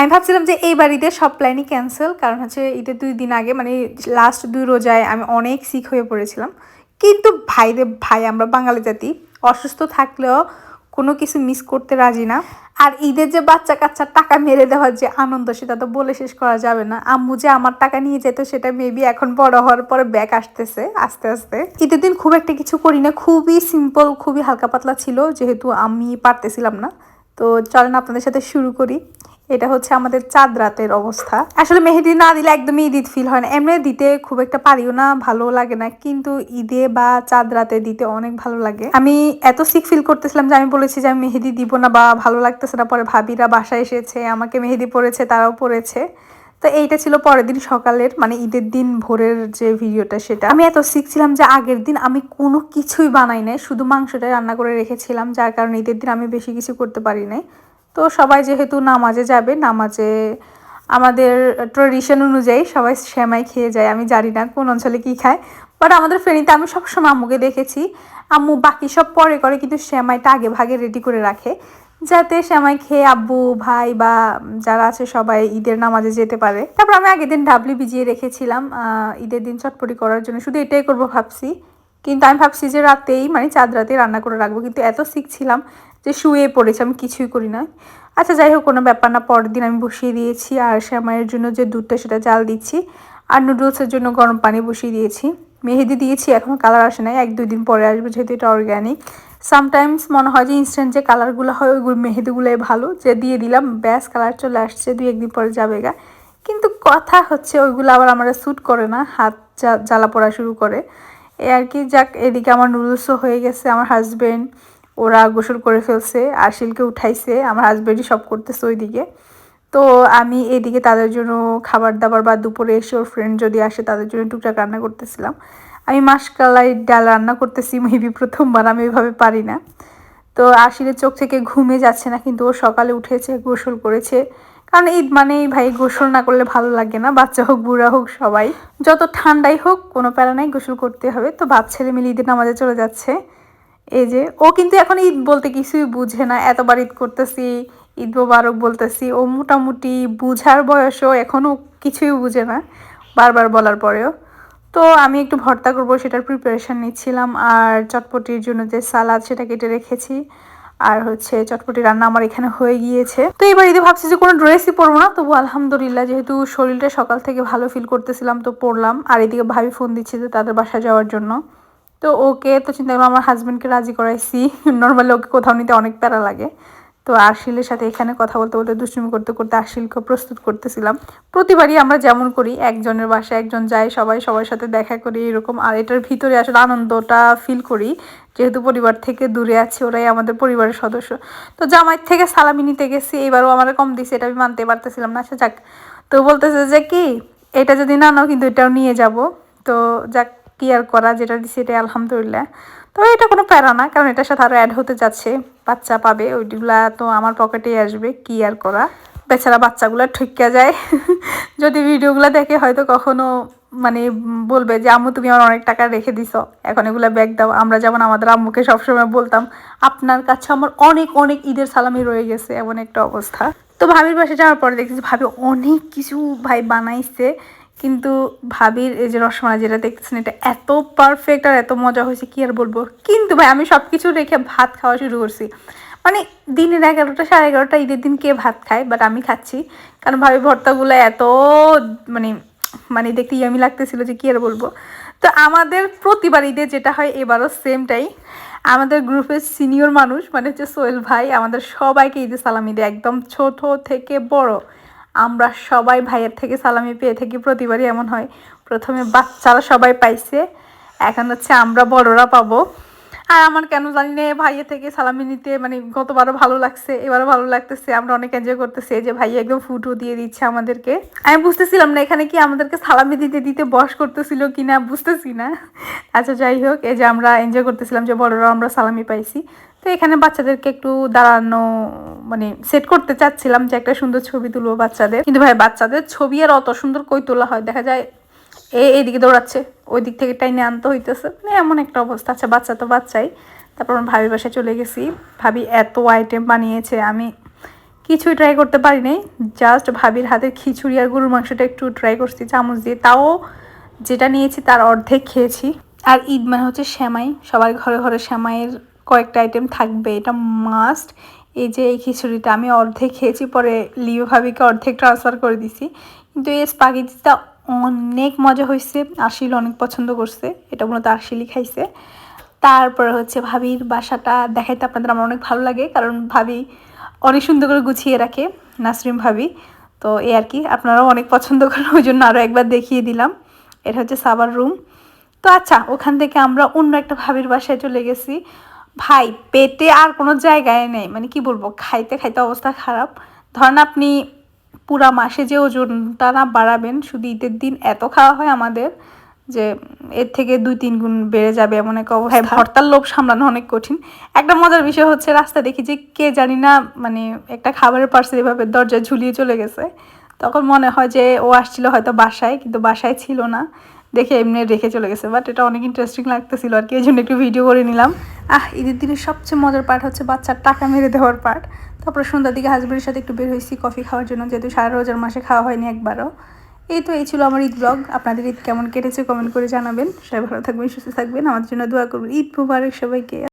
আমি ভাবছিলাম যে এই বাড়িতে সব প্ল্যানই ক্যান্সেল কারণ হচ্ছে ঈদের দুই দিন আগে মানে লাস্ট দুই রোজায় আমি অনেক সিক হয়ে পড়েছিলাম। কিন্তু ভাই রে ভাই, আমরা বাঙালি জাতি, অসুস্থ থাকলেও কোনো কিছু মিস করতে রাজি না। আর ঈদের যে বাচ্চা কাচ্চার টাকা মেরে দেওয়ার যে আনন্দ, সেটা তো বলে শেষ করা যাবে না। আম্মু যে আমার টাকা নিয়ে যেত, সেটা মেবি এখন বড় হওয়ার পরে ব্যাক আসতেছে, আস্তে আস্তে। ঈদের দিন খুব একটা কিছু করি না, খুবই সিম্পল খুবই হালকা পাতলা ছিল, যেহেতু আমি পারতেছিলাম না। তো চলেন আপনাদের সাথে শুরু করি। এটা হচ্ছে আমাদের চাঁদ রাতের অবস্থা। আসলে মেহেদি না দিলে একদমই ঈদ ফিল হয় না। এমনি দিতে খুব একটা পারিও না, ভালো লাগে না, কিন্তু ঈদে বা চাঁদ রাতে দিতে অনেক ভালো লাগে। আমি এত সিক ফিল করতেছিলাম যে আমি বলেছি যে আমি মেহেদি দিব না বা ভালো লাগতেছে না। পরে ভাবিরা বাসায় এসেছে, আমাকে মেহেদি পরেছে, তারাও পরেছে। তো এইটা ছিল পরের দিন সকালের মানে ঈদের দিন ভোরের যে ভিডিওটা সেটা। আমি এত শিখছিলাম যে আগের দিন আমি কোনো কিছুই বানাই নাই। শুধু মাংসটাই রান্না করে রেখেছিলাম, যার কারণে ঈদের দিন আমি বেশি কিছু করতে পারি নাই। তো সবাই যেহেতু নামাজে যাবে, নামাজে আমাদের ট্রেডিশন অনুযায়ী সবাই সেমাই খেয়ে যায়। আমি জানি না কোন অঞ্চলে কী খায় বাট আমাদের ফেনীতে আমি সবসময় আম্মুকে দেখেছি। আম্মু বাকি সব পরে করে, কিন্তু সেমাইটা আগে ভাগে রেডি করে রাখে। যাতে সেমাই খেয়ে আব্বু, ভাই বা যারা আছে সবাই ঈদের নামাজে যেতে পারে। তারপর আমি আগের দিন ডাবলি ভিজিয়ে রেখেছিলাম ঈদের দিন চটপটি করার জন্য। শুধু এটাই করব ভাবছি। কিন্তু আমি ভাবছি যে রাতেই মানে চাঁদ রাতে রান্না করে রাখব, কিন্তু এত শিখছিলাম যে শুয়ে পড়েছে, আমি কিছুই করি না আচ্ছা যাই হোক, কোনো ব্যাপার না, পরের দিন আমি বসিয়ে দিয়েছি, আর শ্যামাইয়ের জন্য যে দুধটা, সেটা জাল দিচ্ছি, আর নুডলসের জন্য গরম পানি বসিয়ে দিয়েছি। মেহেদি দিয়েছি এখনও কালার আসে নাই, এক দুই দিন পরে আসবে, যেহেতু এটা অর্গ্যানিক সামটাইমস মনে হয় যে ইনস্ট্যান্ট যে কালারগুলো হয়, ওইগুলো, মেহেদিগুলোই ভালো, যে দিয়ে দিলাম, ব্যাস কালার চলে আসছে, দুই একদিন পরে যাবে গা। কিন্তু কথা হচ্ছে, ওইগুলো আবার আমরা স্যুট করে না, হাত জ্বালা পড়া শুরু করে। এ আর কি, যাক, এদিকে আমার নুডলসও হয়ে গেছে, আমার হাজব্যান্ড ওরা গোসল করে ফেলছে আশিলকে উঠাইছে, আমার হাজব্যান্ডই সব করতেছে ওইদিকে। তো আমি এদিকে তাদের জন্য খাবার দাবার বা দুপুরে এসে ওর ফ্রেন্ড যদি আসে, তাদের জন্য টুকটাক রান্না করতেছিলাম। আমি মাসকালাই ডাল রান্না করতেছি মেবি প্রথমবার, আমি ওইভাবে পারি না। তো আশিলের চোখ থেকে ঘুমে যাচ্ছে না, কিন্তু ও সকালে উঠেছে, গোসল করেছে। কারণ ঈদ মানেই ভাই গোসল না করলে ভালো লাগে না, বাচ্চা হোক, বুড়া হোক, সবাই। যত ঠান্ডাই হোক, কোনো প্যারা নাই, গোসল করতে হবে। তো ছেলে মিলে ঈদের নামাজে চলে যাচ্ছে। এই যে, ও কিন্তু এখন ঈদ বলতে কিছুই বুঝে না। এতবার ঈদ করতেছি, ঈদ মোবারক বলতেছি, ও মোটামুটি বুঝার বয়সও এখনও কিছুই বুঝে না, বারবার বলার পরেও। তো আমি একটু ভর্তা করব, সেটার প্রিপারেশান নিচ্ছিলাম, আর চটপটির জন্য যে সালাদ সেটা কেটে রেখেছি। আর হচ্ছে চটপটি রান্না আমার এখানে হয়ে গিয়েছে। তো এবার ঈদে ভাবছি যে কোনো ড্রেসই পরবো না তবু আলহামদুলিল্লাহ যেহেতু শরীরটা সকাল থেকে ভালো ফিল করতেছিলাম তো পড়লাম আর এদিকে ভাবি ফোন দিচ্ছে যে তাদের বাসায় যাওয়ার জন্য। তো ওকে তো চিন্তা করলাম আমার হাজব্যান্ডকে রাজি করাইছি। নর্মালি ওকে কোথাও নিতে অনেক প্যারা লাগে। তো আশিলের সাথে এখানে কথা বলতে বলতে দুষ্টুমি করতে করতে আশিলকে প্রস্তুত করতেছিলাম। প্রতিবারই আমরা যেমন করি, একজনের বাসায় একজন যায়, সবাই সবার সাথে দেখা করি, এরকম। আর এটার ভিতরে আসলে আনন্দটা ফিল করি, যেহেতু পরিবার থেকে দূরে আছি, ওরাই আমাদের পরিবারের সদস্য। তো জামাইয়ের থেকে সালামি নিতে গেছি, এবারও আমার কম দিছে, এটা আমি মানতে পারতেছিলাম না আচ্ছা যাক। তো বলতেছে যে কি, এটা যদি না নাও কিন্তু এটাও নিয়ে যাব। তো যাক, কি আর করা, যেটা দিচ্ছে এটাই আলহামদুলিল্লাহ। তবে এটা কোনো প্যারা না, কারণ এটার সাথে আরও অ্যাড হতে যাচ্ছে, বাচ্চা পাবে, ওইগুলা তো আমার পকেটেই আসবে, কি আর করা? বেচারা বাচ্চাগুলো ঠেকা যায়। যদি ভিডিওগুলো দেখে হয়তো কখনো মানে বলবে যে, আম্মু, তুমি আমার অনেক টাকা রেখে দিছ, এখন এগুলো ব্যাগ দাও, আমরা যেমন আমাদের আম্মুকে সবসময় বলতাম, আপনার কাছে আমার অনেক অনেক ঈদের সালামি রয়ে গেছে, এমন একটা অবস্থা। তো ভাবির পাশে যাওয়ার পরে দেখছি ভাবি অনেক কিছু ভাই বানাইছে কিন্তু ভাবির এই যে রসমালাই যেটা দেখতেছেন, এটা এত পারফেক্ট আর এত মজা হয়েছে, কি আর বলব? কিন্তু ভাই, আমি সব কিছু রেখে ভাত খাওয়া শুরু করছি। মানে দিনের এগারোটা সাড়ে এগারোটা ঈদের দিন কে ভাত খায় বাট আমি খাচ্ছি। কারণ ভাবি ভর্তাগুলো এত মানে মানে দেখতে ইয়ামি লাগতেছিল যে কি আর বলব? তো আমাদের প্রতিবার ঈদে যেটা হয়, এবারও সেমটাই আমাদের গ্রুপের সিনিয়র মানুষ মানে হচ্ছে সোহেল ভাই, আমাদের সবাইকে ঈদে সালামি দেয় একদম ছোট থেকে বড়। আমরা সবাই ভাইয়ের থেকে সালামি পেয়ে থাকি, প্রতিবারই এমন হয়। প্রথমে বাচ্চারা সবাই পাইছে, এখন হচ্ছে আমরা বড়রা পাবো। আর আমার কেন জানি না, ভাইয়ের থেকে সালামি নিতে মানে গতবারও ভালো লাগছে, এবারও ভালো লাগতেছে, আমরা অনেক এনজয় করতেছি যে ভাই একদম ফুটো দিয়ে দিচ্ছে আমাদেরকে। আমি বুঝতেছিলাম না এখানে কি আমাদেরকে সালামি দিতে দিতে বস করতেছিল কি না বুঝতেছি না। আচ্ছা যাই হোক, এই যে আমরা এনজয় করতেছিলাম যে বড়রা আমরা সালামি পাইছি। তো এখানে বাচ্চাদেরকে একটু দাঁড়ানো মানে সেট করতে চাচ্ছিলাম যে একটা সুন্দর ছবি তুলবো বাচ্চাদের। কিন্তু ভাই, বাচ্চাদের ছবি আর অত সুন্দর কই তোলা হয়? দেখা যায় এ এইদিকে দৌড়াচ্ছে, ওই দিক থেকে টাইনে আনতে হইতেছে। মানে এমন একটা অবস্থা। আচ্ছা বাচ্চা তো বাচ্চাই। তারপর ভাবি বাসায় চলে গেছি। ভাবি এত আইটেম বানিয়েছে, আমি কিছুই ট্রাই করতে পারি নাই। জাস্ট ভাবির হাতের খিচুড়ি আর গরুর মাংসটা একটু ট্রাই করছি, চামচ দিয়ে। তাও যেটা নিয়েছি তার অর্ধেক খেয়েছি। আর ঈদ মানে হচ্ছে শ্যামাই সবার ঘরে ঘরে শ্যামাইয়ের কয়েকটা আইটেম থাকবে, এটা মাস্ট এই যে এই খিচুড়িটা আমি অর্ধেক খেয়েছি, পরে লিও ভাবিকে অর্ধেক ট্রান্সফার করে দিছি। কিন্তু এই স্পাগেটিটা অনেক মজা হয়েছে আশিল অনেক পছন্দ করছে, এটা মূলত আশিলই খাইছে। তারপরে হচ্ছে ভাবির বাসাটা দেখাইতে আপনাদের আমার অনেক ভালো লাগে, কারণ ভাবি অনেক সুন্দর করে গুছিয়ে রাখে নাসরিম ভাবি। তো এই আর কি, আপনারাও অনেক পছন্দ করেন ওই জন্য আরও একবার দেখিয়ে দিলাম। এটা হচ্ছে সাবার রুম তো আচ্ছা ওখান থেকে আমরা অন্য একটা ভাবির বাসায় চলে গেছি। ভাই, পেটে আর কোনো জায়গায় নেই। মানে কি বলব, খাইতে খাইতে অবস্থা খারাপ। ধরেন আপনি পুরা মাসে যে ওজনটা না বাড়াবেন, শুধু ঈদের দিন এত খাওয়া হয় আমাদের যে এর থেকে দুই তিন গুণ বেড়ে যাবে এমন এক অবস্থা। ভর্তার লোভ সামলানো অনেক কঠিন। একটা মজার বিষয় হচ্ছে, রাস্তা দেখি যে কে জানি না মানে একটা খাবারের পার্সেল এভাবে দরজায় ঝুলিয়ে চলে গেছে। তখন মনে হয় যে ও আসছিল হয়তো বাসায়, কিন্তু বাসায় ছিল না। দেখে এমনি রেখে চলে গেছে বাট এটা অনেক ইন্টারেস্টিং লাগতেছিল আর কি, এই জন্য একটু ভিডিও করে নিলাম। আহ, ঈদের দিনের সবচেয়ে মজার পার্ট হচ্ছে বাচ্চার টাকা মেরে দেওয়ার পার্ট তারপরে সন্ধ্যার দিকে হাজবেন্ডের সাথে একটু বের হয়েছি কফি খাওয়ার জন্য, যেহেতু সারা রোজার মাসে খাওয়া হয়নি একবারও। এই তো এই ছিল আমার ঈদ ব্লগ আপনাদের ঈদ কেমন কেটেছে কমেন্ট করে জানাবেন। সবাই ভালো থাকবেন, সুস্থ থাকবেন। আমাদের জন্য দোয়া করবেন। ঈদ মুবারক সবাইকে।